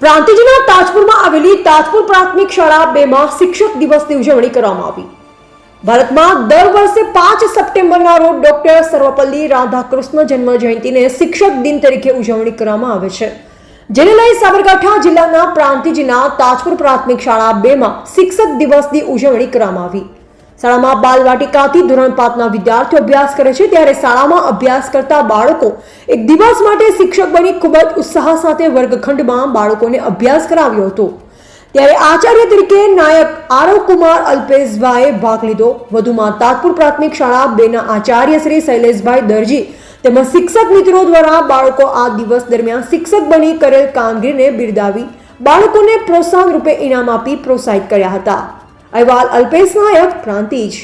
પ્રાંતિજના તાજપુરમાં આવેલી તાજપુર પ્રાથમિક શાળા બેમાં શિક્ષક દિવસની ઉજવણી કરવામાં આવી. ભારતમાં દર વર્ષે પાંચ સપ્ટેમ્બરના રોજ ડોક્ટર સર્વપલ્લી રાધાકૃષ્ણ જન્મ જયંતિને શિક્ષક દિન તરીકે ઉજવણી કરવામાં આવે છે. જેને લઈ સાબરકાંઠા જિલ્લાના પ્રાંતિજીના તાજપુર પ્રાથમિક શાળા બેમાં શિક્ષક દિવસની ઉજવણી કરવામાં આવી. શાળામાં બાલવાટિકાથી ધોરણ પાંચના વિદ્યાર્થીઓ અભ્યાસ કરે છે ત્યારે શાળામાં અભ્યાસ કરતા બાળકો એક દિવસ માટે શિક્ષક બની ખૂબ જ ઉત્સાહ સાથે વર્ગખંડમાં બાળકોને અભ્યાસ કરાવ્યો હતો. ત્યારે આચાર્ય તરીકે નાયક આરવ કુમાર અલ્પેશભાઈએ ભાગ લીધો. વધુમાં તાજપુર પ્રાથમિક શાળા બેના આચાર્ય શ્રી શૈલેષભાઈ દરજી તેમજ શિક્ષક મિત્રો દ્વારા બાળકો આ દિવસ દરમિયાન શિક્ષક બની કરેલ કામગીરીને બિરદાવી બાળકોને પ્રોત્સાહન રૂપે ઇનામ આપી પ્રોત્સાહિત કર્યા હતા. અહેવાલ અલ્પેશ નાયક પ્રાંતિજ